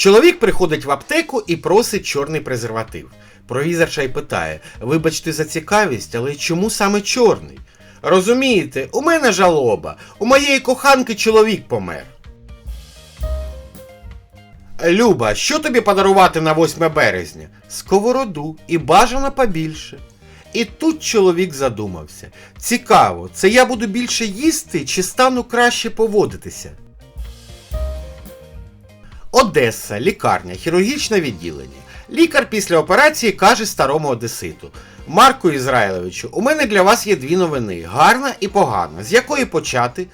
Чоловік приходить в аптеку і просить чорний презерватив. Провізорша й питає: Вибачте за цікавість, але чому саме чорний? Розумієте, у мене жалоба. У моєї коханки чоловік помер. Люба, що тобі подарувати на 8 березня? Сковороду і бажано побільше. І тут чоловік задумався. Цікаво, це я буду більше їсти чи стану краще поводитися? Одеса, лікарня, хірургічне відділення. Лікар після операції каже старому одеситу: Марку Ізраїловичу, у мене для вас є дві новини: гарна і погана. З якої почати?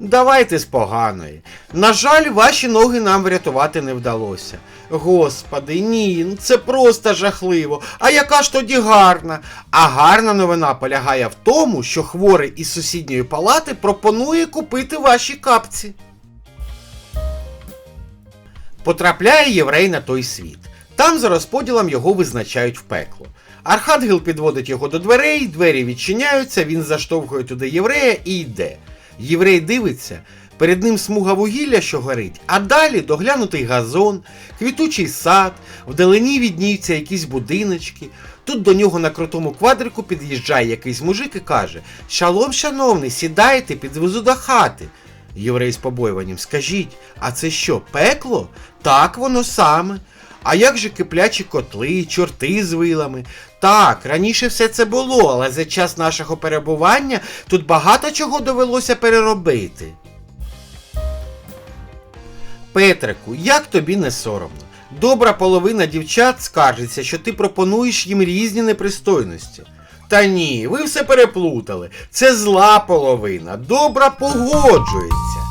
Давайте з поганої. На жаль, ваші ноги нам врятувати не вдалося. Господи, ні, це просто жахливо. А яка ж тоді гарна? А гарна новина полягає в тому, що хворий із сусідньої палати пропонує купити ваші капці. Потрапляє єврей на той світ. Там за розподілом його визначають в пекло. Архангел підводить його до дверей, двері відчиняються, він заштовхує туди єврея і йде. Єврей дивиться, перед ним смуга вугілля, що горить, а далі доглянутий газон, квітучий сад, вдалині відніються якісь будиночки. Тут до нього на крутому квадрику під'їжджає якийсь мужик і каже: Шалом, шановний, сідайте, підвезу до хати. Єврей з побоюванням, скажіть, а це що, пекло? Так воно саме. А як же киплячі котли, чорти з вилами? Так, раніше все це було, але за час нашого перебування тут багато чого довелося переробити. Петрику, як тобі не соромно? Добра половина дівчат скаржиться, що ти пропонуєш їм різні непристойності. Та ні, ви все переплутали. Це зла половина, добра погоджується.